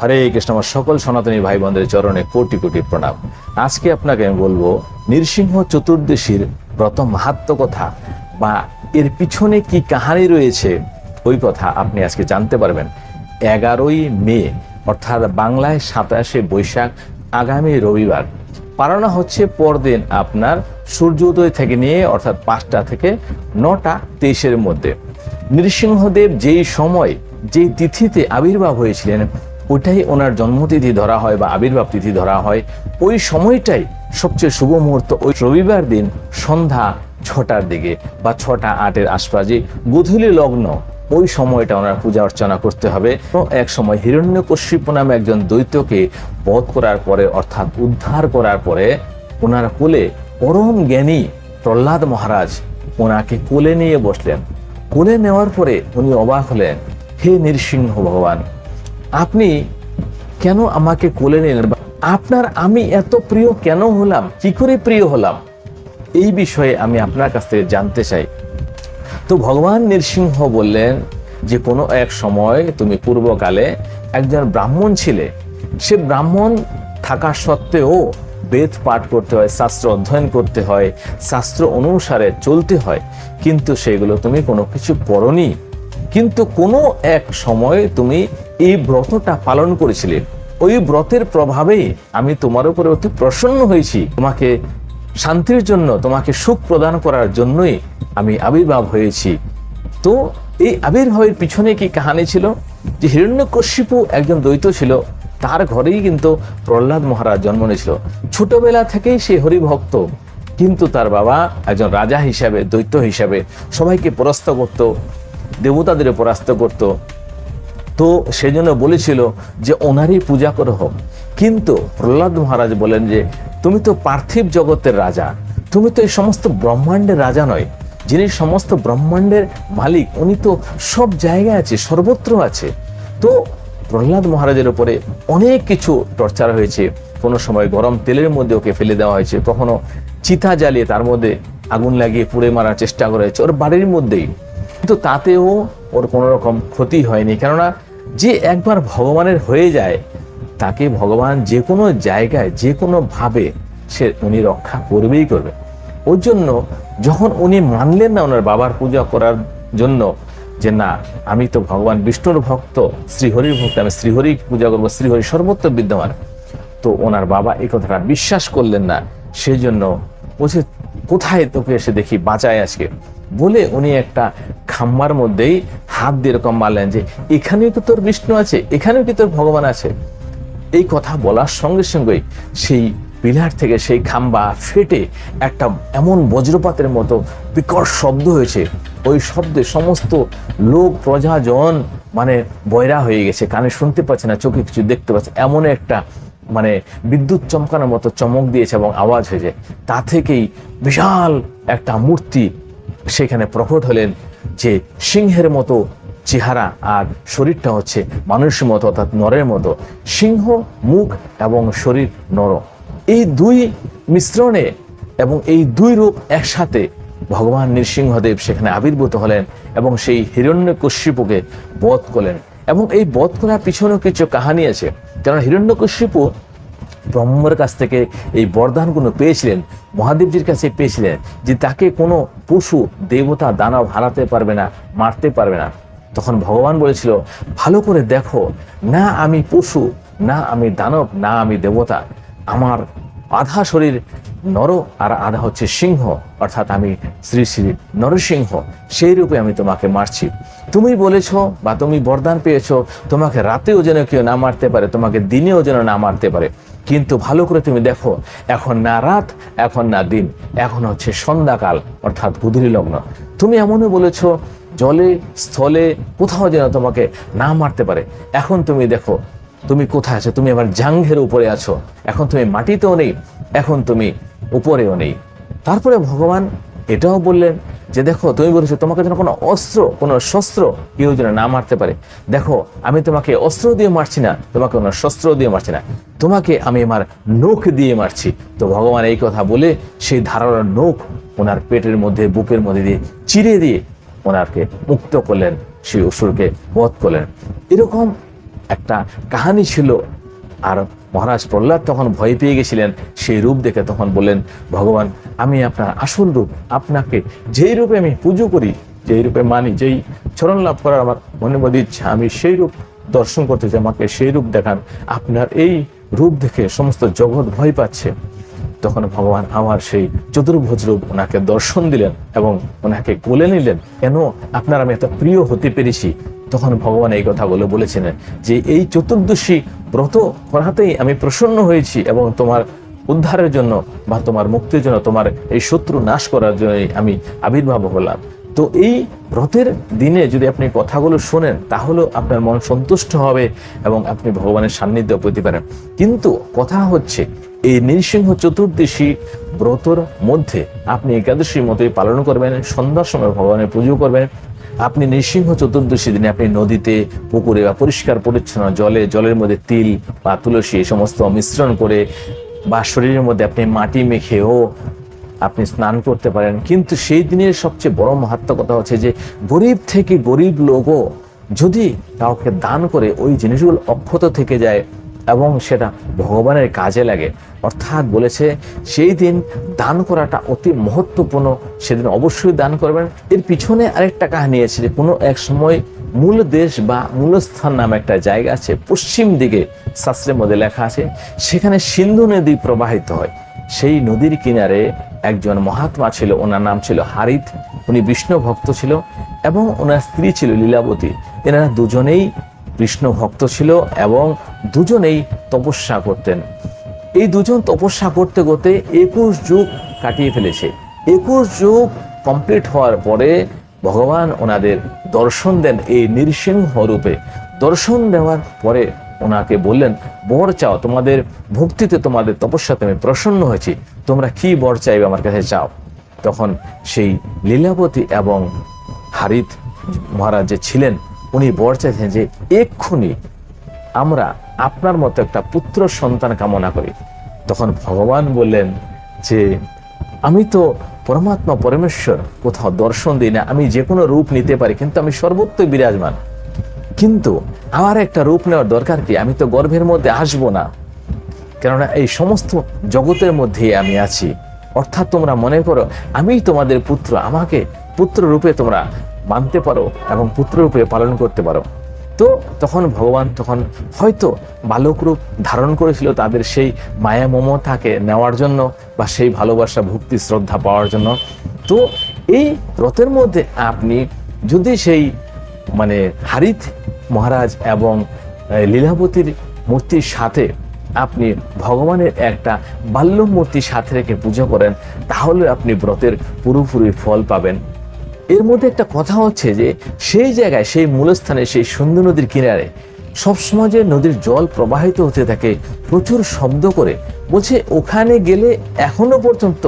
হরে কৃষ্ণ, আমার সকল সনাতনী ভাই বোনদের চরণে কোটি কোটি প্রণাম। আজকে আপনাকে আমি বলব, নৃসিংহ চতুর্দশীর ব্রত মাহাত্ম কথা বা এর পিছনে কি কাহানি রয়েছে, ওই কথা আপনি আজকে জানতে পারবেন। এগারোই মে, অর্থাৎ বাংলায় সাতাশে বৈশাখ, আগামী রবিবার। পালনা হচ্ছে পরদিন আপনার সূর্যোদয় থেকে নিয়ে, অর্থাৎ পাঁচটা থেকে নটা তেইশের মধ্যে। নৃসিংহদেব যেই সময়, যেই তিথিতে আবির্ভাব হয়েছিলেন ওইটাই ওনার জন্মতিথি ধরা হয় বা আবির্ভাব তিথি ধরা হয়। ওই সময়টাই সবচেয়ে শুভ মুহূর্ত। ওই রবিবার দিন সন্ধ্যা ছটার দিকে বা ছটা আটের আশপাশে গোধূলি লগ্ন, ওই সময়টা ওনার পূজা অর্চনা করতে হবে। এক সময় হিরণ্যকশিপ নামে একজন দৈত্যকে বধ করার পরে, অর্থাৎ উদ্ধার করার পরে ওনার কোলে পরম জ্ঞানী প্রহ্লাদ মহারাজ ওনাকে কোলে নিয়ে বসলেন। কোলে নেওয়ার পরে উনি অবাক হলেন, হে নৃসিংহ ভগবান আপনি কেন আমাকে কোলে নিলেন আপনার আমি এত প্রিয় কেন হলাম? কি করে প্রিয় হলাম? এই বিষয়ে আমি আপনার কাছ থেকে জানতে চাই। তো ভগবান নৃসিংহ বললেন যে, কোনো এক সময় তুমি পূর্বকালে একজন ব্রাহ্মণ ছিলে। সে ব্রাহ্মণ থাকা সত্ত্বেও বেদ পাঠ করতে হয়, শাস্ত্র অধ্যয়ন করতে হয়, শাস্ত্র অনুসারে চলতে হয়। কিন্তু সেগুলো তুমি কোনো কিছু পড়নি কিন্তু কোনো এক সময় তুমি এই ব্রতটা পালন করেছিলে। ওই ব্রতের প্রভাবেই আমি তোমার উপরে অতি প্রসন্ন হয়েছি। তোমাকে শান্তির জন্য, তোমাকে সুখ প্রদান করার জন্যই আমি আবির্ভাব হয়েছি। তো এই আবির্ভাবের পিছনে কি কাহানি ছিল? যে হিরণ্যকশিপু একজন দ্বৈত ছিল, তার ঘরেই কিন্তু প্রহ্লাদ মহারাজ জন্ম নিয়েছিল। ছোটবেলা থেকেই সে হরিভক্ত, কিন্তু তার বাবা একজন রাজা হিসাবে দৈত্য হিসাবে সবাইকে পরাস্ত করত। দেবতাদের পরাস্ত করত। তো সেজন্য বলেছিল যে ওনারই পূজা করো হোক। কিন্তু প্রহ্লাদ মহারাজ বলেন যে, তুমি তো পার্থিব জগতের রাজা। তুমি তো এই সমস্ত ব্রহ্মাণ্ডের রাজা নয়। যিনি সমস্ত ব্রহ্মাণ্ডের মালিক, উনি তো সব জায়গায় আছে, সর্বত্র আছে। তো প্রহ্লাদ মহারাজের উপরে অনেক কিছু টর্চার হয়েছে। কোনো সময় গরম তেলের মধ্যে ওকে ফেলে দেওয়া হয়েছে, কখনো চিতা জ্বালিয়ে তার মধ্যে আগুন লাগিয়ে পুড়ে মারার চেষ্টা করা হয়েছে। ওর বাড়ির মধ্যেই কিন্তু তাতেও ওর কোনো রকম ক্ষতি হয়নি। কেননা যে একবার ভগবানের হয়ে যায়, তাকে ভগবান যে কোনো জায়গায়, যে কোনো ভাবে সে উনি রক্ষা করবেই করবে। ওর জন্য যখন উনি মানলেন না ওনার বাবার পূজা করার জন্য যে না, আমি তো ভগবান বিষ্ণুর ভক্ত, শ্রীহরির ভক্ত, আমি শ্রীহরি পূজা করব, শ্রীহরি সর্বত্র বিদ্যমান, তো ওনার বাবা এই কথাটা বিশ্বাস করলেন না। সেই জন্য বলছে, কোথায় তোকে এসে দেখি? বাঁচায় আজকে। বলে উনি একটা খাম্বার মধ্যেই হাত দিয়ে এরকম মারলেন যে, এখানেও কি তোর বিষ্ণু আছে, এখানেও কি তোর ভগবান আছে? এই কথা বলার সঙ্গে সঙ্গেই সেই পিলার থেকে সেই খাম্বা ফেটে একটা এমন বজ্রপাতের মতো বিকট শব্দ হয়েছে। ওই শব্দে সমস্ত লোক, প্রজাজন মানে বয়রা হয়ে গেছে। কানে শুনতে পাচ্ছে না, চোখে কিছু দেখতে পাচ্ছে এমন একটা মানে বিদ্যুৎ চমকানোর মতো চমক দিয়েছে এবং আওয়াজ হয়েছে। তা থেকেই বিশাল একটা মূর্তি সেখানে প্রকট হলেন যে সিংহের মতো চেহারা আর শরীরটা হচ্ছে মানুষের মতো, অর্থাৎ নরের মতো। সিংহ, মুখ এবং শরীর নর। এই দুই মিশ্রণে এবং এই দুই রূপ একসাথে ভগবান নৃসিংহদেব সেখানে আবির্ভূত হলেন এবং সেই হিরণ্যকশিপুকে বধ করলেন। এবং এই বধ করার পিছনেও কিছু কাহানি আছে। কারণ হিরণ্যকশিপু ব্রহ্মের কাছ থেকে এই বরদানগুলো পেয়েছিলেন, মহাদেবজির কাছে পেয়েছিলেন, যে তাকে কোনো পশু, দেবতা, দানব হারাতে পারবে না, মারতে পারবে না। তখন ভগবান বলেছিল, ভালো করে দেখো, না আমি পশু, না আমি দানব, না আমি দেবতা। আমার আধা শরীর নর আর আধা হচ্ছে সিংহ, অর্থাৎ আমি শ্রী শ্রী নরসিংহ, সেই রূপে আমি তোমাকে মারছি। তুমি বলেছ বা তুমি বরদান পেয়েছ, তোমাকে রাতেও যেন কেউ না মারতে পারে, তোমাকে দিনেও যেন না মারতে পারে। কিন্তু ভালো করে তুমি দেখো, এখন না রাত, এখন না দিন, এখন হচ্ছে সন্ধ্যাকাল, অর্থাৎ গুধুরি লগ্ন। তুমি এমনও বলেছ, জলে, স্থলে কোথাও যেন তোমাকে না মারতে পারে। এখন তুমি দেখো, তুমি কোথায় আছো? তুমি আবার জাংঘের উপরে আছো। এখন তুমি মাটিতেও নেই, এখন তুমি উপরেও নেই। তারপরে ভগবান এটাও বললেন যে দেখো, তুমি বলেছ তোমাকে যেন কোনো অস্ত্র, কোনো শস্ত্র কেউ যেন না মারতে পারে। দেখো, আমি তোমাকে অস্ত্র দিয়ে মারছি না, তোমাকে কোনো শস্ত্র দিয়ে মারছি না। তোমাকে আমি আমার নখ দিয়ে মারছি। তো ভগবান এই কথা বলে সেই ধারালো নখ ওনার পেটের মধ্যে, বুকের মধ্যে দিয়ে চিরে দিয়ে ওনারকে মুক্ত করলেন, সেই অসুরকে বধ করলেন। এরকম একটা কাহানি ছিল। আর মহারাজ প্রহ্লাদ তখন ভয় পেয়ে গেছিলেন। সেই রূপ দেখে তখন বললেন, ভগবান, আমি আপনার আসল রূপ, আপনাকে যেই রূপে আমি পুজো করি, যেই রূপে মানি, যেই চরণ লাভ করার আমার মনে মধ্যে ইচ্ছা, আমি সেই রূপ দর্শন করতে চাই, আমাকে সেই রূপ দেখান। আপনার এই রূপ দেখে সমস্ত জগৎ ভয় পাচ্ছে। তখন ভগবান আমার সেই চতুর্ভুজ রূপ ওনাকে দর্শন দিলেন এবং ওনাকে কোলে নিলেন। কেন? আপনার আমি এত প্রিয় হতে পেরেছি। তখন ভগবান এই কথাগুলো বলেছিলেন যে এই চতুর্দশী ব্রত করাতেই আমি প্রসন্ন হয়েছি এবং তোমার উদ্ধারের জন্য বা তোমার মুক্তির জন্য, তোমার এই শত্রু নাশ করার জন্য আমি আবির্ভাব হলাম। তো এই ব্রতের দিনে যদি আপনি কথাগুলো শোনেন, তাহলেও আপনার মন সন্তুষ্ট হবে এবং আপনি ভগবানের সান্নিধ্য পেতে পারেন কিন্তু কথা হচ্ছে, এই নৃসিংহ চতুর্দশী ব্রতর মধ্যে আপনি একাদশীর মতোই পালন করবেন, সন্ধ্যার সময় ভগবানের পুজো করবেন। আপনি নৃসিংহ চতুর্দশী দিনে আপনি নদীতে, পুকুরে বা পরিষ্কার পরিচ্ছন্ন জলে, জলের মধ্যে তিল বা তুলসী এই সমস্ত মিশ্রণ করে বা শরীরের মধ্যে আপনি মাটি মেখেও আপনি স্নান করতে পারেন। কিন্তু সেই দিনের সবচেয়ে বড় মাহাত্ম কথা হচ্ছে যে, গরিব থেকে গরিব লোকও যদি কাউকে দান করে, ওই জিনিসগুলো অক্ষত থেকে যায়। এবং সেটা ভগবানের কাজে লাগে। অর্থাৎ বলেছে, সেই দিন দান করাটা অতি মহত্বপূর্ণ, সেদিন অবশ্যই দান করবেন। এর পিছনে আরেকটা কাহিনী আছে যে, কোনো এক সময় মূল দেশ বা মূলস্থান নামে একটা জায়গা আছে, পশ্চিম দিকে শাস্ত্রের মধ্যে লেখা আছে, সেখানে সিন্ধু নদী প্রবাহিত হয়। সেই নদীর কিনারে একজন মহাত্মা ছিল, ওনার নাম ছিল হারিত। উনি বিষ্ণু ভক্ত ছিল এবং ওনার স্ত্রী ছিল লীলাবতী। এনারা দুজনেই কৃষ্ণ ভক্ত ছিল এবং দুজনেই তপস্যা করতেন। এই দুজন তপস্যা করতে করতে একুশ যুগ কাটিয়ে ফেলেছে। একুশ যুগ কমপ্লিট হওয়ার পরে ভগবান ওনাদের দর্শন দেন এই নৃসিংহ রূপে। দর্শন দেওয়ার পরে ওনাকে বললেন, বর চাও, তোমাদের ভক্তিতে তোমাদের তপস্যাতে আমি প্রসন্ন হয়েছি। তোমরা কি বর চাইবে আমার কাছে চাও? তখন সেই লীলাবতী এবং হারিত মহারাজ যে ছিলেন উনি বর চাইছেন যে এক্ষুনি আমরা আপনার মতো একটা পুত্র সন্তান কামনা করি। তখন ভগবান বললেন যে, আমি তো পরমাত্মা পরমেশ্বর, কোথাও দর্শন দিই না। আমি যে কোনো রূপ নিতে পারি, কিন্তু আমি সর্বত্র বিরাজমান। কিন্তু আমার একটা রূপ নেওয়ার দরকার কি? আমি তো গর্ভের মধ্যে আসব না। কেননা এই সমস্ত জগতের মধ্যে আমি আছি। অর্থাৎ তোমরা মনে করো আমি তোমাদের পুত্র। আমাকে পুত্র রূপে তোমরা মানতে পারো এবং পুত্র রূপে পালন করতে পারো। তো তখন ভগবান তখন হয়তো বালক রূপ ধারণ করেছিল তাদের সেই মায়া মমতাকে নেওয়ার জন্য বা সেই ভালোবাসা, ভক্তি, শ্রদ্ধা পাওয়ার জন্য। তো এই রথের মধ্যে আপনি যদি সেই মানে হারিত মহারাজ এবং লীলাবতীর মূর্তির সাথে আপনি ভগবানের একটা বাল্য মূর্তি সাথে রেখে পুজো করেন, তাহলে আপনি ব্রতের পুরোপুরি ফল পাবেন। এর মধ্যে একটা কথা হচ্ছে যে সেই জায়গায়, সেই মূলস্থানে, সেই সুন্দর নদীর কিনারে সবসময় যে নদীর জল প্রবাহিত হতে থাকে, প্রচুর শব্দ করে, বলছে ওখানে গেলে এখনও পর্যন্ত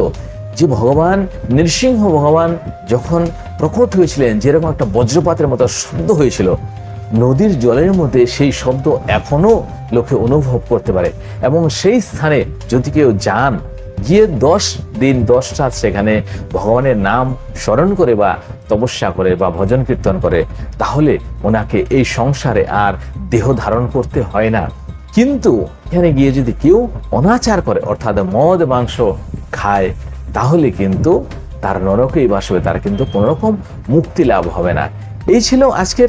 যে ভগবান, নৃসিংহ ভগবান যখন প্রকট হয়েছিলেন, যেরকম একটা বজ্রপাতের মতো শব্দ হয়েছিল, নদীর জলের মধ্যে সেই শব্দ এখনও লোকে অনুভব করতে পারে। এবং সেই স্থানে যদি কেউ যান গিয়ে দশ দিন, দশ রাত সেখানে ভগবানের নাম স্মরণ করে বা তপস্যা করে বা ভজন কীর্তন করে, তাহলে ওনাকে এই সংসারে আর দেহ ধারণ করতে হয় না। কিন্তু এখানে গিয়ে যদি কেউ অনাচার করে, অর্থাৎ মদ, মাংস খায়, তাহলে কিন্তু তার নরকেই বাস হবে, তার কিন্তু কোনো রকম মুক্তি লাভ হবে না। এই ছিল আজকের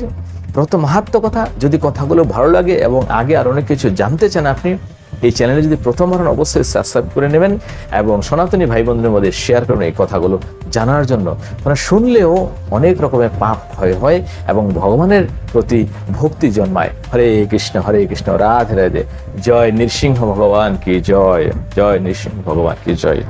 প্রথম মাহাত্ম কথা। যদি কথাগুলো ভালো লাগে এবং আগে আর অনেক কিছু জানতে চান আপনি এই চ্যানেলে যদি প্রথম হন অবশ্যই সাবস্ক্রাইব করে নেবেন এবং সনাতনী ভাই বোনদের মধ্যে শেয়ার করুন এই কথাগুলো জানার জন্য। মানে শুনলেও অনেক রকমের পাপ ক্ষয় হয় এবং ভগবানের প্রতি ভক্তি জন্মায়। হরে কৃষ্ণ হরে কৃষ্ণ, রাধে রাধে। জয় নৃসিংহ ভগবান কি জয়? জয় নৃসিংহ ভগবান কি জয়?